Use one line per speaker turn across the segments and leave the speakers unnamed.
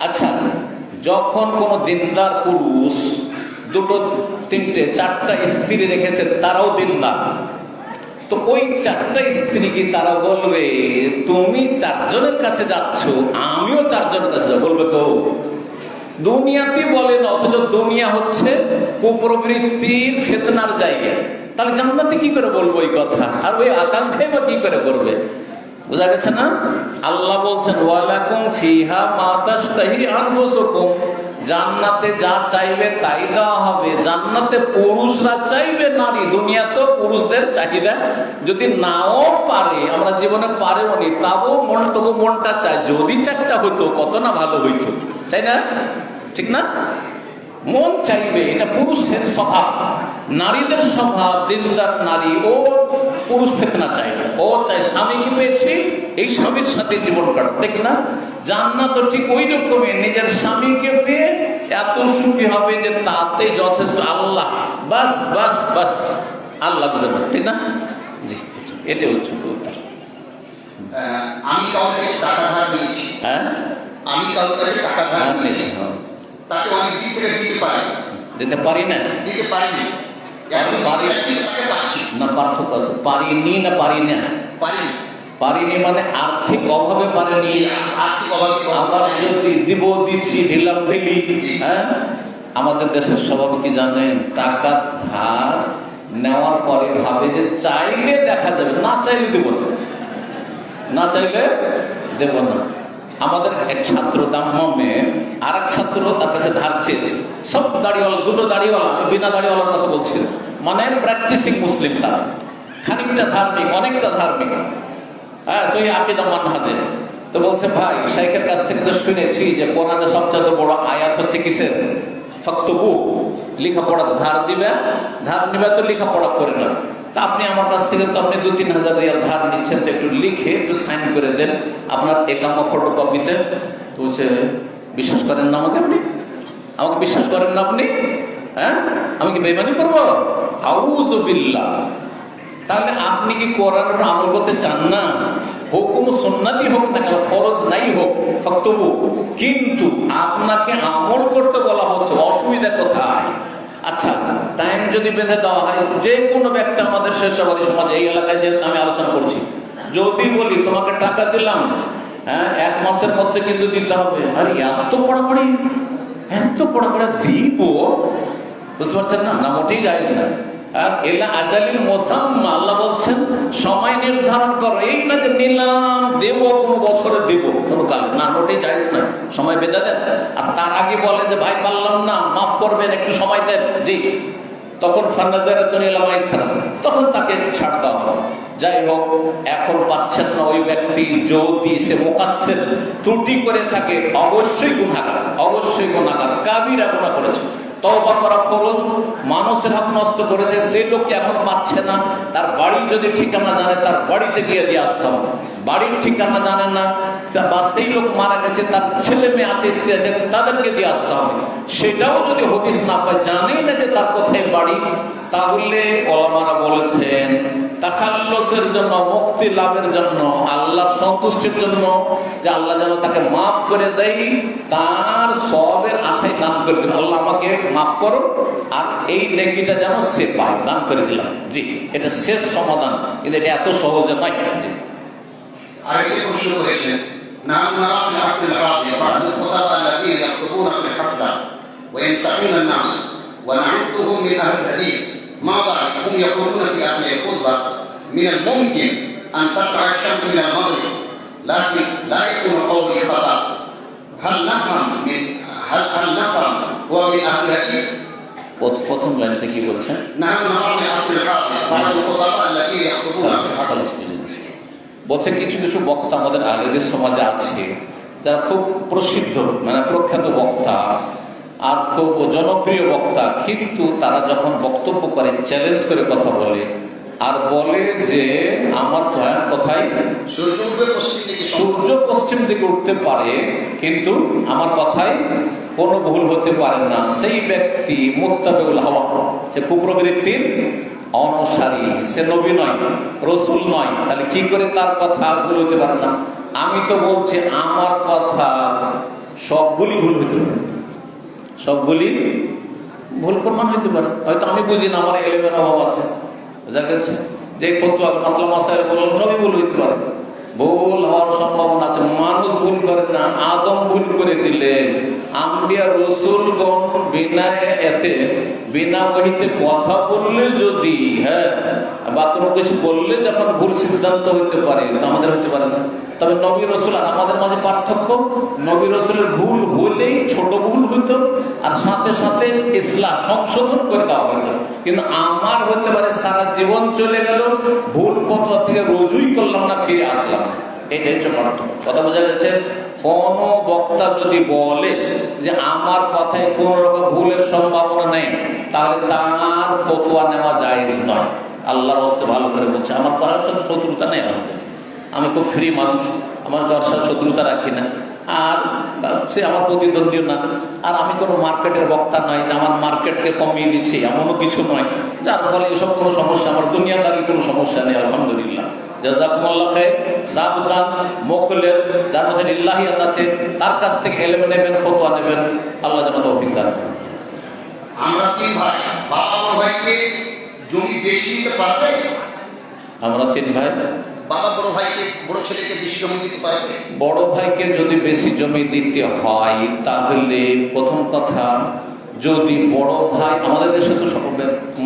আচ্ছা যখন কোনো দিনদার পুরুষ দুটো, তিনটে, চারটা স্ত্রী রেখেছে, তারাও দিনদার। তো ওই চারটা স্ত্রী কি তারা বলবে, তুমি চারজনের কাছে যাচ্ছ, আমিও চারজনের কাছে বলবে কেউ। দুনিয়াতে বলেন অথচ দুনিয়া হচ্ছে কুপ্রবৃত্তির ফেতনার জায়গা। তাহলে জান্নাতে কি করে বলব এই কথা? আর ওই আকাঙ্ক্ষাই বা কি করে করবে বোঝা গেছে না? আল্লাহ বলছেন, ওয়ালাকুম ফিহা মাতাশতাহি আনফুসুকুম। জান্নাতে যা চাইবে তাই দেওয়া হবে। জান্নাতে পুরুষরা চাইবে নারী দুনিয়া তো পুরুষদের চাহিদা যদি নাও পারে, আমরা জীবনে পারেও নি তাও মন তবু মনটা চাই। যদি চারটা হইতো, কত না ভালো হইতো। তাই না? ঠিক না? মন চাইবে, এটা পুরুষের স্বভাব। নারীদের স্বভাব, দিনদার নারী, ও পুরুষ ফেতনা চাইবে ও চাই স্বামীকে পেয়েছি এই স্বামীর সাথে জীবন কাটাবে। ঠিক না জান্নাত তো ঠিক ওই রকমের নিজের স্বামীকে পেয়ে এত সুখী হবে যে তাতে যথেষ্ট আল্লাহ। বাস বাস বাস। আল্লাহ বলে না ঠিক না? জি এটা হচ্ছে উত্তর।
আমি কাছে টাকা ধার নিয়েছি।
হ্যাঁ?
আমি কাছে টাকা ধার নিয়েছি।
নিয়েছি, হ্যাঁ।
তাকে অনেক দিন থেকে দিতে পারি
দিতে পারি না
দিতে
পারি।
পাচ্ছি
না পার্থক্য আছে পারিনি না পারি না
পারিনি
পারিনি মানে আর্থিক অভাবে পারেনি
আর্থিক অভাবে
আবার যদি দিব দিচ্ছি ঢিলাম ঢিলি হ্যাঁ আমাদের দেশের স্বভাব কি জানেন টাকা ধার নেওয়ার পরে ভাবে যে চাইলে দেখা যাবে না চাইলে দেব না না চাইলে দেব না আমাদের এক ছাত্র দাম্মে আর এক ছাত্র তার কাছে ধার চেয়েছে। সব দাড়িওয়ালা, দুটো দাড়িওয়ালা বিনা দাড়িওয়ালার কথা বলছি মানে প্র্যাকটিসিং মুসলিম তারা। খানিকটা ধার্মিক অনেকটা ধার্মিক হ্যাঁ সহি আকিদা মানহাজে। তো বলছে, ভাই, শাইখের কাছ থেকে তো শুনেছি যে কোরআনে সবচেয়ে বড় আয়াত হচ্ছে কিসের? ফক্তবু লেখাপড়া ধার দিবে, ধার নিবে তো লেখাপড়া করে না তা আপনি আমার কাছ থেকে তো আপনি দু তিন হাজার রিয়াল ধার নিচ্ছেন একটু লিখে একটু সাইন করে দেন। আপনার একামা ফটোকপিতে বলছে বিশ্বাস করেন না আমাকে আপনি? আমাকে বিশ্বাস করেন না আপনি? হ্যাঁ? আমি কি বেমানি করব? আউজবিল্লাহ তাহলে আপনি কি করার আমল করতে চান না? হুকুম সুন্নাতি হোক না কেন, ফরজ নাই হোক, ফক্তবু। কিন্তু আপনাকে আমল করতে বলা হচ্ছে, অসুবিধা কোথায়? আচ্ছা টাইম যদি বেঁধে দেওয়া হয়, যে কোনো ব্যক্তি আমাদের শেষবাদী সমাজে এই এলাকায় যে আমি আলোচনা করছি। যদি বলি, তোমাকে টাকা দিলাম হ্যাঁ এক মাসের মধ্যে কিন্তু দিতে হবে। আরে, এত পড়াপড়ি, এত পড়াপড়া দিব? বুঝতে পারছেন না? না, মোটেই যায় না। আর এলা আজালিল মোসাম্মা, আল্লাহ বলছেন, সময় নির্ধারণ করো। এই না যে নিলাম, দেব, কোনো বছরে দেব, কোনো কাল। না, মোটেই যায় না। সময় বেঁধে দেন। আর তার আগে বলে যে, ভাই, পারলাম না, মাফ করবেন, একটু সময় দেন। জি। তখন ফান্নাজারে তো ইসলাম তখন তাকে ছাড় দেওয়া হবে। যাই হোক, এখন পাচ্ছেন না ওই ব্যক্তি যদি সে মোকাশের ত্রুটি করে থাকে, অবশ্যই গুণাগার অবশ্যই গুণাগার কাবিরা গুণা করেছে। তওবা করা ফরজ, মানুষের হাত নষ্ট করেছে সেই লোককে এখন পাচ্ছে না? তার বাড়ির যদি ঠিকানা জানে, তার বাড়িতে গিয়ে দিয়ে আসতে হবে। বাড়ির ঠিকানা জানেন না বা সেই লোক মারা গেছে, তার ছেলে মেয়ে আছে, স্ত্রী আছে, তাদেরকে দিয়ে আসতে হবে। সেটাও যদি হদিস না পায়, জানেই না যে তার কোথায় বাড়ি, তাহলে ওলামারা বলেছেন তাকাল্লসের জন্য মুক্তি লাভের জন্য আল্লাহর সন্তুষ্টির জন্য যে আল্লাহ যেন তাকে মাফ করে দেয় তার সবের আশায় দান করে দিল আল্লাহ আমাকে মাফ করো আর এই নেকিটা যেন সে পায় দান করে দিলাম জি এটা শেষ সমাধান কিন্তু এটা এত সহজে নয় জি
আরেকটি প্রশ্ন করেছেন نحن نرى في العصر الحاضر بعض الخطباء الذين يخطبون في الحفلة وينصحون الناس ونعدهم من أهل الحديث ما ذلك هم يقولون في أثناء الخطبة من الممكن أن تطلع الشمس من المغرب لكن لا يكون قولي خطأ هل نفهم من هل هل نفهم هو من أهل الحديث؟
প্রথ- প্রথম লাইনতে কি বলছেন
نحن نرى في العصر الحاضر بعض الخطباء الذين يخطبون في الحفلة
বলছে কিছু কিছু বক্তা আমাদের আগেদের সমাজে আছে যারা খুব প্রসিদ্ধ মানে প্রখ্যাত বক্তা আর খুব জনপ্রিয় বক্তা কিন্তু তারা যখন বক্তব্য করে চ্যালেঞ্জ করে কথা বলে আর বলে যে আমার ভয়ান কথাই
সূর্য পশ্চিম দিকে
সূর্য পশ্চিম দিকে উঠতে পারে কিন্তু আমার কথায় কোনো ভুল হতে পারে না। সেই ব্যক্তি মোত্তাবেউল হাওয়া সে কুপ্রবৃত্তির অনুসারী সে নবী নয় রসুল নয়। তাহলে কি করে তার কথা ভুল হতে পারে না? আমি তো বলছি আমার কথা সবগুলি ভুল হতে পারে। সবগুলি ভুল প্রমাণ হইতে পারে। হয়তো আমি বুঝি না, আমার এলেমের অভাব আছে। বুঝা গেছে? যে কত মাসলা মাসায় বললাম সবই ভুল হইতে পারে। ভুল হওয়ার সম্ভাবনা আছে। মানুষ ভুল করে না, আদম ভুল করে দিলেন। আম্বিয়া রসুলগণ বিনা এতে, বিনা বহিতে কথা বললে যদি হ্যাঁ বা কোনো কিছু বললে যখন ভুল সিদ্ধান্ত হইতে পারে, তো আমাদের হইতে পারে না। তবে নবী রসুল আর আমাদের মাঝে পার্থক্য, নবী রসুলের ভুল হইলেই ছোট ভুল হইতো আর সাথে সাথে ইসলাম সংশোধন করে দেওয়া হইতো। কিন্তু আমার হতে পারে সারা জীবন চলে গেল, ভুল পথ থেকে রোজুই করলাম না, ফিরে আসলাম। এটাই হচ্ছে পার্থক্য। কথা বোঝা গেছে? কোন বক্তা যদি বলে যে আমার কথায় কোন রকম ভুলের সম্ভাবনা নেই, তাহলে তার ফতোয়া নেওয়া জায়েজ নয়। আল্লাহর হস্তে ভালো করে বলছে। আমার কারোর সাথে শত্রুতা নেই আমাদের আমি খুব ফ্রি মানুষ। আমার কারোর সাথে শত্রুতা রাখি না। আর সে আমার প্রতিদ্বন্দ্বীও না। আর আমি কোনো মার্কেটের বক্তা নয় যে আমার মার্কেটকে কমিয়ে দিচ্ছি এমনও কিছু নয়। যার ফলে এসব কোনো সমস্যা আমার দুনিয়াদারির কোনো সমস্যা নেই আলহামদুলিল্লাহ। জাজাকুমুল্লাহ মুখলেস যার মধ্যে আছে তার কাছ থেকে এলেমে নেবেন ফতোয়া নেবেন। আল্লাহ যেন তৌফিক দান
আমরা তিন ভাই? বাবা ভাইকে জমি বেশি দিতে পারবে?
আমরা তিন ভাই।
বাবা বড় ভাইকে, বড় ছেলেকে বেশি জমি দিতে পারবে?
বড় ভাইকে যদি বেশি জমি দিতে হয়, তাহলে প্রথম কথা, যদি বড় ভাই, আমাদের দেশে তো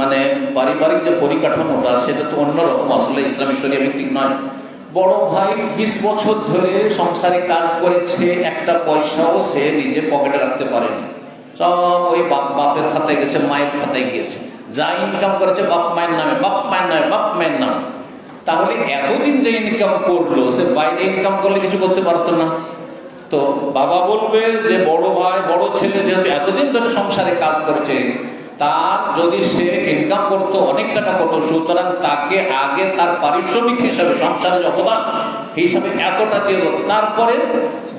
মানে পারিবারিক যে পরিকাঠামোটা, সেটা তো অন্যরকম, আসলে ইসলামী শরিয়া ভিত্তিক নয়। বড় ভাই বিশ বছর ধরে সংসারে কাজ করেছে, একটা পয়সাও সে নিজে পকেটে রাখতে পারেনি। সব ওই বাপ, বাপের খাতায় গেছে, মায়ের খাতায় গিয়েছে। যা ইনকাম করেছে, বাপ, মায়ের নামে, বাপ, মায়ের নামে, বাপ, মায়ের নামে। তাহলে এতদিন যে ইনকাম করল, সে বাইরে ইনকাম করলে কিছু করতে পারতো না। তো বাবা বলবে যে, বড় ভাই, বড় ছেলে যেহেতু এতদিন ধরে সংসারে কাজ করেছে, তার যদি সে ইনকাম করতো, অনেক টাকা করতো, সুতরাং তাকে আগে তার পারিশ্রমিক হিসাবে সংসারের অবদান হিসাবে এতটা দিয়ে। তারপরে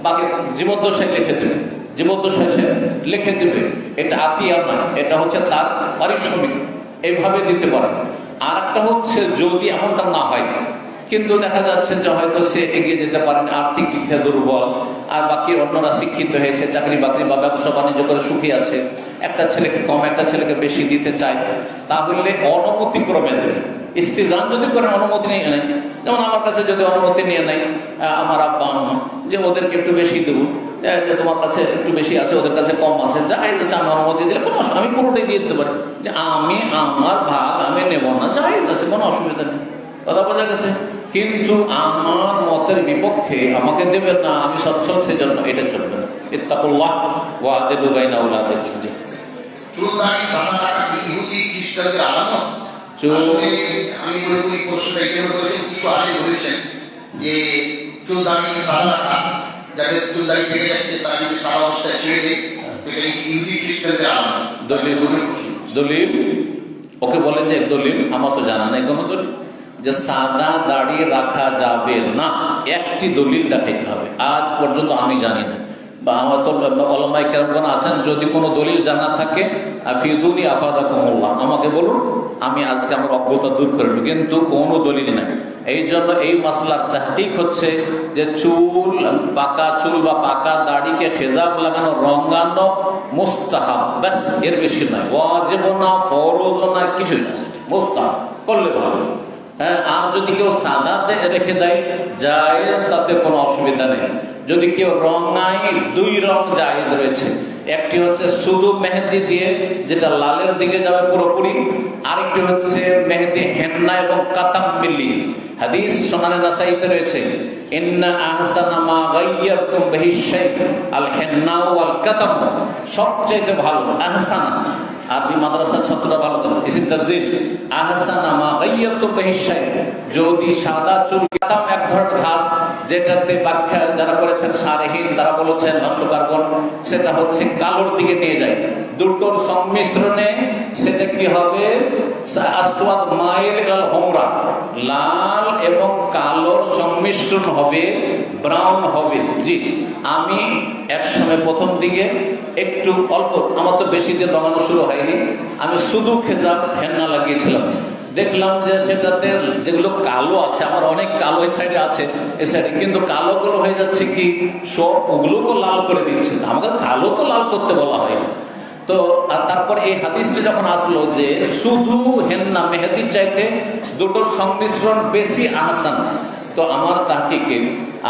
বাকি জীবদ্দশায় লিখে দেবে। জীবদ্দশায় সে লিখে দেবে, এটা আতিয়া নয়, এটা হচ্ছে তার পারিশ্রমিক। এইভাবে দিতে পারে। আর একটা হচ্ছে যদি এমনটা না হয়, কিন্তু দেখা যাচ্ছে যে হয়তো সে এগিয়ে যেতে পারেন, আর্থিক দিক থেকে দুর্বল, আর বাকি অন্যরা শিক্ষিত হয়েছে, চাকরি বাকরি বা ব্যবসা বাণিজ্য করে সুখী আছে, একটা ছেলেকে কম, একটা ছেলেকে বেশি দিতে চায়, তাহলে অনুমতি ক্রমে স্ত্রী যদি করেন, অনুমতি নেয় যেমন আমার কাছে যদি অনুমতি নিয়ে নেয় আমার আব্বা, আম্মা, যে ওদেরকে একটু বেশি দেবো যে তোমার কাছে একটু বেশি আছে, ওদের কাছে কম আছে যাই আছে আমি অনুমতি দিলে কোনো আমি পুরোটাই দিয়ে দিতে পারি। যে আমি, আমার ভাগ আমি নেব না যাই আছে কোনো অসুবিধা নেই। কথা বোঝা গেছে? কিন্তু আমার মতের বিপক্ষে আমাকে দেবেন না, আমি সচ্ছল, সেজন্য এটা চলবে না। ইত্তাকুল্লাহ ওয়াদে ডুবাই না ওলাদের জি
চুল কি ইহুদি, খ্রিস্টানদের আলাদা আমি মনে করি প্রশ্নটা এই জন্য করেছেন কিছু আগে বলেছেন যে চুল দাড়ি সাদা রাখা যাদের চুল দাড়ি পেকে যাচ্ছে তারা যদি সাদা অবস্থায় ছেড়ে দেয়। এটা ইহুদি খ্রিস্টানদের আলাদা
দলিল। দলিল? ওকে বলেন যে দলিল আমার তো জানা নেই কোনো দলিল। যে সাদা দাড়ি রাখা যাবে না একটি দলিল দেখাইতে হবে। আজ পর্যন্ত আমি জানি না। বা আমার তো অলমাই কেরম আছেন যদি কোনো দলিল জানা থাকে ফিদুনি আফাদাকুমুল্লাহ। আমাকে বলুন। আমি আজকে আমার অজ্ঞতা দূর করে কিন্তু কোনো দলিল নাই। এই জন্য এই মাসলার ঠিক হচ্ছে যে চুল, পাকা চুল বা পাকা দাড়িকে খেজাব লাগানো রঙানো মুস্তাহাব। ব্যাস, এর বেশি নয়। অজেব না ফরজ না, কিছুই না। সেটা মুস্তাহাব, করলে ভালো। হ্যাঁ আর যদি কেউ সাদা রেখে দেয়, জায়েজ, তাতে কোনো অসুবিধা নেই। যদি কেউ রঙাই দুই রং জায়েজ রয়েছে। একটি হচ্ছে শুধু মেহেদি দিয়ে, যেটা লালের দিকে যাবে পুরোপুরি, আরেকটি হচ্ছে মেহেদি হেন্না এবং কাতাম মিলি। হাদিস সোনানে নাসাইতে রয়েছে, ইন্না আহসানা মা গাইয়ারতুম বিহি শাই আল হেন্না ওয়াল কাতাম সবচেয়ে ভালো আহসানা। আরবি মাদ্রাসা ছাত্ররা ভালো তো ইসিম আহসানা মা গাইয়ারতুম বিহি যদি সাদা চুল কাতাম এক ধরনের ঘাস, যেটাতে ব্যাখ্যা যারা করেছেন সারেহীন, তারা বলেছেন ভাষ্যকারগণ সেটা হচ্ছে কালোর দিকে নিয়ে যায়। দুটোর সংমিশ্রণে সেটা কি হবে? আসওয়াদ মাইল ইলাল হোমরা। লাল এবং কালোর সংমিশ্রণ হবে, ব্রাউন হবে। জি, আমি একসময় প্রথম দিকে একটু অল্প, আমার তো বেশি দিন রঙানো শুরু হয়নি আমি শুধু খেজাব হেন্না লাগিয়েছিলাম। দেখলাম যে সেটাতে যেগুলো কালো আছে, আমার অনেক কালো এই সাইডে আছে এই সাইডে কিন্তু কালো গুলো হয়ে যাচ্ছে কি? সব ওগুলোকে লাল করে দিচ্ছে। আমাকে কালো তো লাল করতে বলা হয়নি। তো, আর তারপর এই হাদিসটি যখন আসলো যে শুধু হেন্না মেহেদির চাইতে দুটোর সংমিশ্রণ বেশি আহসান। তো আমার তাহকিকে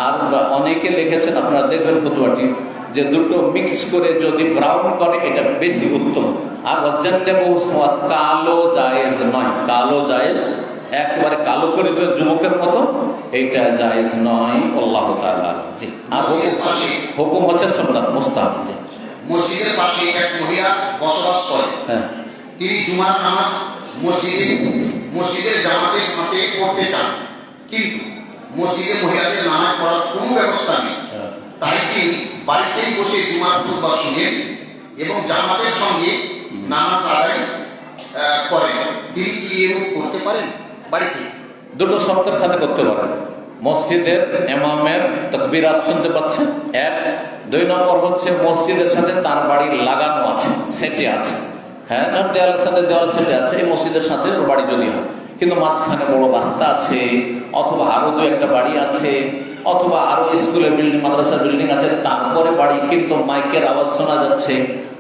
আর অনেকে লিখেছেন, আপনারা দেখবেন ফতুয়াটি যে দুটো মিক্স করে যদি ব্রাউন করে এটা বেশি উত্তম। আর অজান্নে বহু কালো জায়েজ নয়। কালো জায়েজ একেবারে কালো করে দেবে যুবকের মতো এইটা জায়েজ নয়। আল্লাহ তাআলা। জি। আর হুকুম হুকুম হচ্ছে সুন্নাত মুস্তাহাব। জি।
মসজিদের পাশে এক মহিলা বসবাস করে।
হ্যাঁ।
তিনি জুমার নামাজ মসজিদে মসজিদের জামাতের সাথে পড়তে চান। কিন্তু মসজিদে মহিলাদের নামাজ পড়ার কোনো ব্যবস্থা নেই।
হ্যাঁ।
তাই তিনি বাড়িতেই বসে জুমার খুতবা শুনেন এবং জামাতের সঙ্গে নামাজ আদায় করেন তিনি কি এরূপ করতে পারেন বাড়িতে?
দুটো শর্তের সাথে করতে পারেন। মসজিদের এমামের তকবিরাত শুনতে পাচ্ছেন এক, দুই নম্বর হচ্ছে মসজিদের সাথে তার বাড়ি লাগানো আছে, সেটে আছে। হ্যাঁ আর দেওয়ালের সাথে দেওয়াল সেটে আছে, এই মসজিদের সাথে ওর বাড়ি যদি হয়। কিন্তু মাঝখানে বড় রাস্তা আছে, অথবা আরও দু একটা বাড়ি আছে অথবা আরও স্কুলের বিল্ডিং মাদ্রাসার বিল্ডিং আছে তারপরে বাড়ি কিন্তু মাইকের আওয়াজ শোনা যাচ্ছে।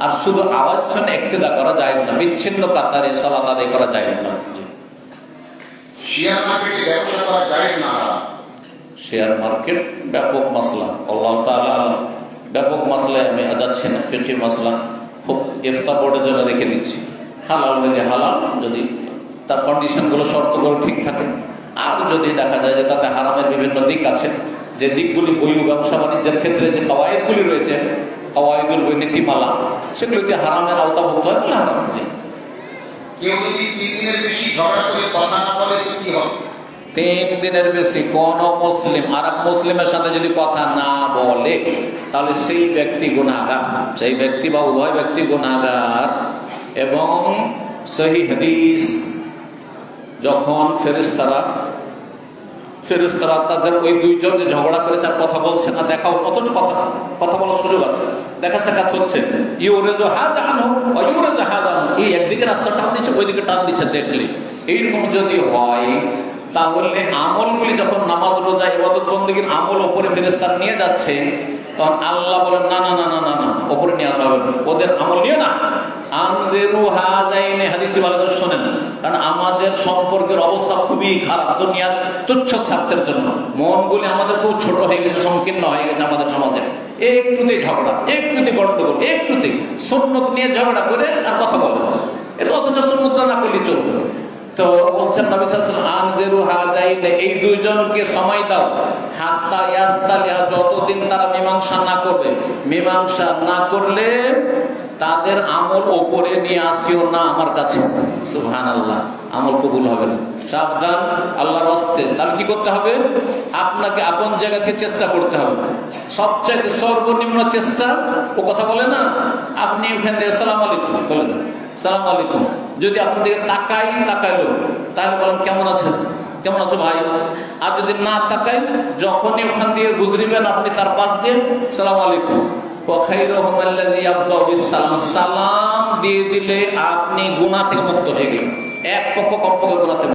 আর শুধু আওয়াজ শুনে একতেদা করা যায় না। বিচ্ছিন্ন কাতারে সলাত আদায় করা যায় না।
শেয়ার মার্কেটে ব্যবসা করা যায় না।
শেয়ার মার্কেট ব্যাপক মশলা আল্লাহ তাআলা ব্যাপক মশলায় আমি যাচ্ছি না ফিরকি মশলা খুব ইফতা বোর্ডের জন্য রেখে দিচ্ছি। হালাল হইলে হালাল যদি তার কন্ডিশনগুলো শর্তগুলো ঠিক থাকে। আর যদি দেখা যায় যে তাতে হারামের বিভিন্ন দিক আছে যে দিকগুলি বৈধ ব্যবসা বাণিজ্যের ক্ষেত্রে যে কওয়ায়দগুলি রয়েছে কওয়ায়দুল বই নীতিমালা সেগুলিতে হারামের আওতাভুক্ত হয় বলে হারাম জি।
কেউ যদি তিন দিনের বেশি ঝগড়া করে কথা না বলে তো কি হবে?
তিন দিনের বেশি কোন মুসলিম আর এক মুসলিমের সাথে যদি কথা না বলে তাহলে সেই ব্যক্তি গুণাগার সেই ব্যক্তি বা উভয় ব্যক্তি গুণাগার এবং সহি হাদিস যখন ফেরেশতারা ফেরেশতারা তাদের ওই দুইজন যে ঝগড়া করেছে আর কথা বলছে না, দেখাও অথচ কথা কথা বলার সুযোগ আছে? দেখা সাক্ষাৎ হচ্ছে। ইউরে হাজ আনহু ইউরে হাজ আনহু। এই একদিকে রাস্তা টান দিচ্ছে, ওইদিকে টান দিচ্ছে, দেখলে। এইরকম যদি হয়, তাহলে আমলগুলি যখন নামাজ, রোজা, ইবাদত বন্দীর আমল ওপরে ফেরেস্তার নিয়ে যাচ্ছে, তখন আল্লাহ বলেন, না না না না না না, ওপরে নিয়ে আসা হবে। ওদের আমল নিয়ে না। আনজেরু ভালো কারণ আমাদের সম্পর্কের অবস্থা খুবই খারাপ, দুনিয়ার তুচ্ছ স্বার্থের জন্য। মনগুলি আমাদের খুব ছোট হয়ে গেছে, সংকীর্ণ হয়ে গেছে আমাদের সমাজে। ঝগড়া করে আর কথা এটা না করলে তো বলছেন এই দুইজনকে সময় দাও। যতদিন তারা মীমাংসা না করবে, মীমাংসা না করলে তাদের আমল ওপরে নিয়ে আসিও না আমার কাছে। সুহান আল্লাহ আমল কবুল হবে না। সাবধান, আল্লাহর রাস্তে তাহলে কি করতে হবে? আপনাকে আপন জায়গাকে চেষ্টা করতে হবে। সবচেয়ে সর্বনিম্ন চেষ্টা, ও কথা বলে না, আপনি ওখান থেকে সালাম আলাইকুম, বলে সালাম আলাইকুম। যদি আপনার দিকে তাকাই তাকাইলো তাহলে বলেন, কেমন আছেন? কেমন আছো ভাই? আর যদি না তাকাই, যখনই ওখান দিয়ে গুজরিবেন, আপনি তার পাশ দিয়ে, সালাম আলাইকুম। সালাম দিয়ে দিলে আপনি গুণা থেকে মুক্ত হয়ে গেলেন। এক পক্ষ কম্পকে গুণা থেকে